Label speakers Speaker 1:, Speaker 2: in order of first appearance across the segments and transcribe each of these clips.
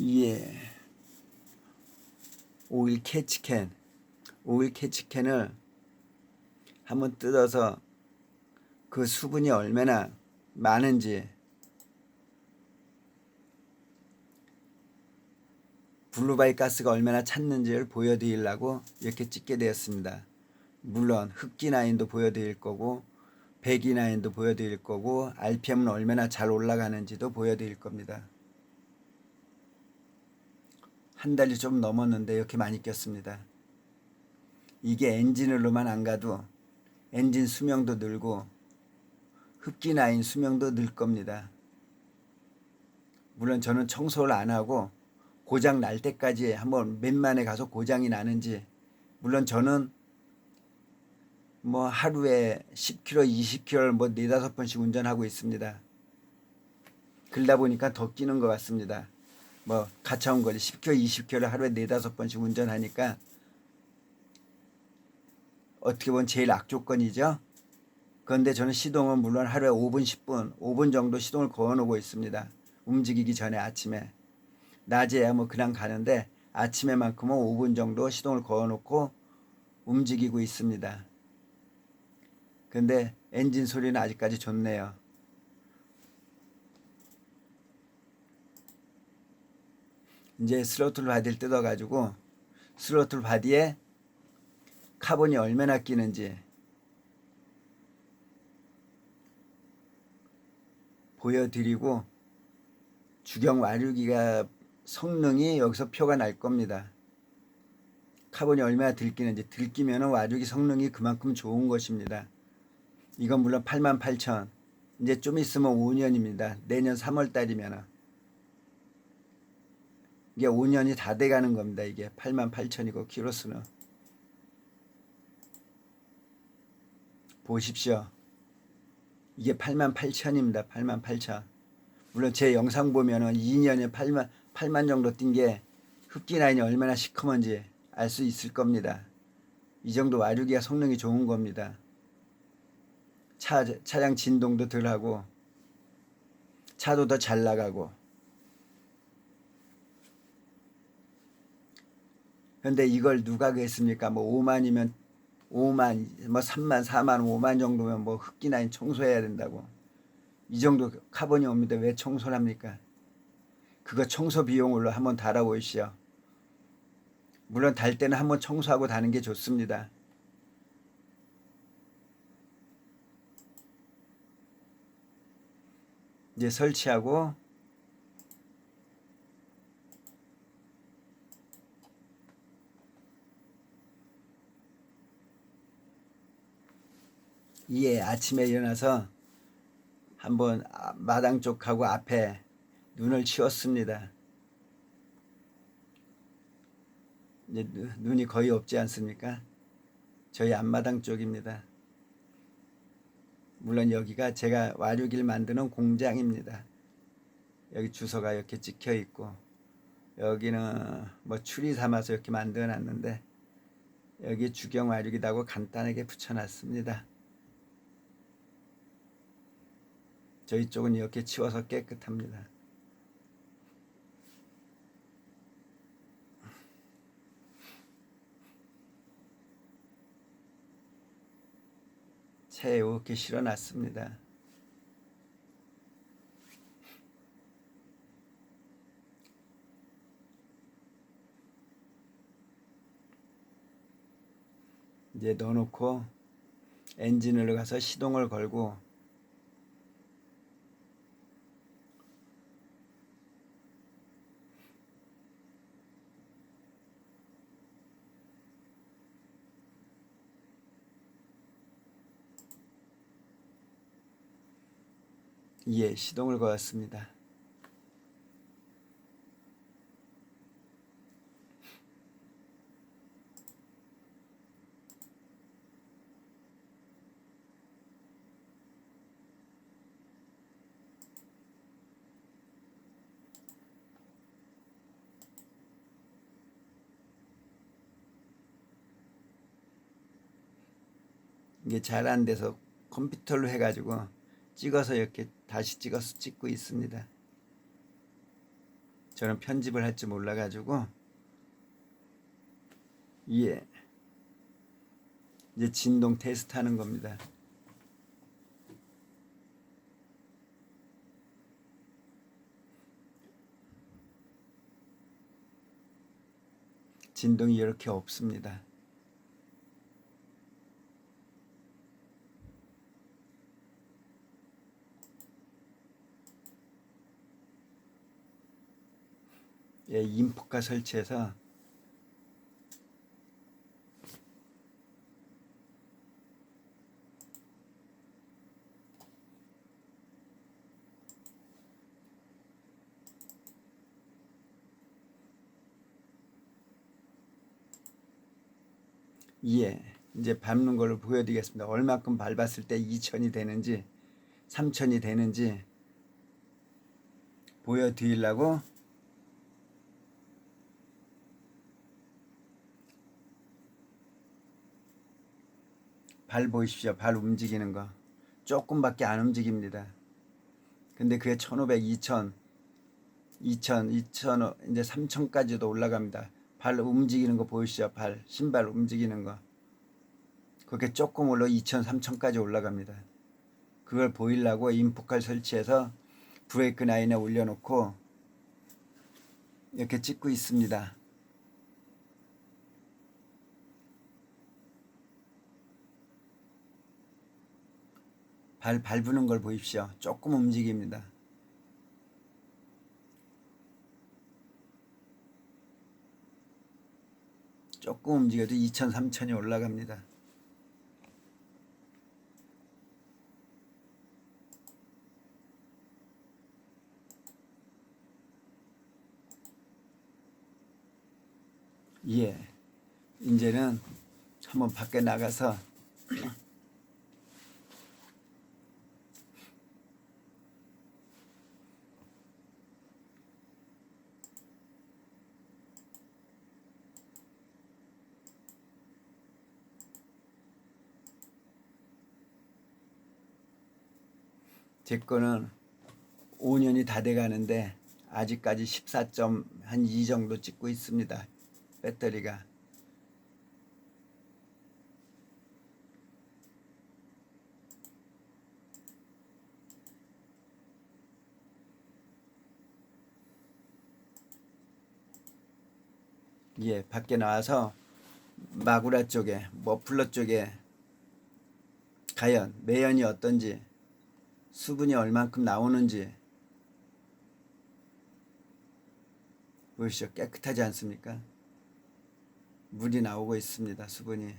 Speaker 1: 예. 오일 캐치캔. 오일 캐치캔을 한번 뜯어서 그 수분이 얼마나 많은지 블루바이 가스가 얼마나 찼는지를 보여드리려고 이렇게 찍게 되었습니다. 물론 흑기나인도 보여드릴 거고 백이나인도 보여드릴 거고 RPM은 얼마나 잘 올라가는지도 보여드릴 겁니다. 한 달이 좀 넘었는데 이렇게 많이 꼈습니다. 이게 엔진으로만 안 가도 엔진 수명도 늘고 흡기 나인 수명도 늘 겁니다. 물론 저는 청소를 안 하고 고장 날 때까지 한번 몇만에 가서 고장이 나는지 물론 저는 뭐 하루에 10km, 20km를 뭐 네다섯 번씩 운전하고 있습니다. 그러다 보니까 더 끼는 것 같습니다. 뭐 가차운 거리 10km, 20km를 하루에 네다섯 번씩 운전하니까 어떻게 보면 제일 악조건이죠. 그런데 저는 시동은 물론 하루에 5분, 10분, 5분 정도 시동을 걸어놓고 있습니다. 움직이기 전에 아침에. 낮에야 뭐 그냥 가는데 아침에만큼은 5분 정도 시동을 걸어놓고 움직이고 있습니다. 근데 엔진 소리는 아직까지 좋네요. 이제 스로틀 바디를 뜯어가지고 스로틀 바디에 카본이 얼마나 끼는지 보여드리고 주경 와류기가 성능이 여기서 표가 날 겁니다. 카본이 얼마나 들끼는지 들끼면 와류기 성능이 그만큼 좋은 것입니다. 이건 물론 88,000 이제 좀 있으면 5년입니다. 내년 3월 달이면 이게 5년이 다 돼가는 겁니다. 이게 88,000이고 키로수는 보십시오. 이게 88,000입니다. 88,000. 물론 제 영상 보면은 2년에 8만 8만 정도 뛴 게 흡기 라인이 얼마나 시커먼지 알 수 있을 겁니다. 이 정도 와류기가 성능이 좋은 겁니다. 차, 차량 진동도 덜하고 차도 더 잘 나가고 근데 이걸 누가 그랬습니까? 뭐 5만이면 5만, 뭐 3만, 4만, 5만 정도면 뭐 흑기나인 청소해야 된다고. 이 정도 카본이 옵니다. 왜 청소를 합니까? 그거 청소 비용으로 한번 달아보시오. 물론 달 때는 한번 청소하고 다는 게 좋습니다. 이제 설치하고 예, 아침에 일어나서 한번 아- 마당 쪽하고 앞에 눈을 치웠습니다. 이제 누- 눈이 거의 없지 않습니까? 저희 앞마당 쪽입니다. 물론 여기가 제가 와류기를 만드는 공장입니다. 여기 주소가 이렇게 찍혀 있고 여기는 뭐 추리 삼아서 이렇게 만들어 놨는데 여기 주경 와류기다고 간단하게 붙여 놨습니다. 저희 쪽은 이렇게 치워서 깨끗합니다. 차에 이렇게 실어놨습니다. 이제 넣어놓고 엔진을 가서 시동을 걸고 예, 시동을 걸었습니다. 이게 잘 안 돼서 컴퓨터로 해가지고 찍어서 이렇게 다시 찍어서 찍고 있습니다. 저는 편집을 할 줄 몰라가지고 예 이제 진동 테스트 하는 겁니다. 진동이 이렇게 없습니다. 인풋과 설치해서 예, 이제 밟는 걸로 보여드리겠습니다. 얼마큼 밟았을 때 2천이 되는지 3천이 되는지 보여드리려고 발 보이십시오. 발 움직이는 거. 조금밖에 안 움직입니다. 근데 그게 1500, 2000, 2000, 2000, 이제 3000까지도 올라갑니다. 발 움직이는 거 보이시죠? 발, 신발 움직이는 거. 그렇게 조금 올라 2000, 3000까지 올라갑니다. 그걸 보이려고 인풋칼 설치해서 브레이크 라인에 올려놓고 이렇게 찍고 있습니다. 발 밟는 걸 보십시오. 조금 움직입니다. 조금 움직여도 2천, 3천이 올라갑니다. 예. 이제는 한번 밖에 나가서 제 거는 5년이 다 돼 가는데 아직까지 14점 한2 정도 찍고 있습니다. 배터리가. 예, 밖에 나와서 마구라 쪽에, 머플러 쪽에 과연 매연이 어떤지 수분이 얼만큼 나오는지 보이시죠? 깨끗하지 않습니까? 물이 나오고 있습니다. 수분이.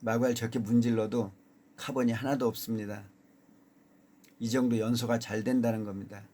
Speaker 1: 마구알 저렇게 문질러도 카본이 하나도 없습니다. 이 정도 연소가 잘 된다는 겁니다.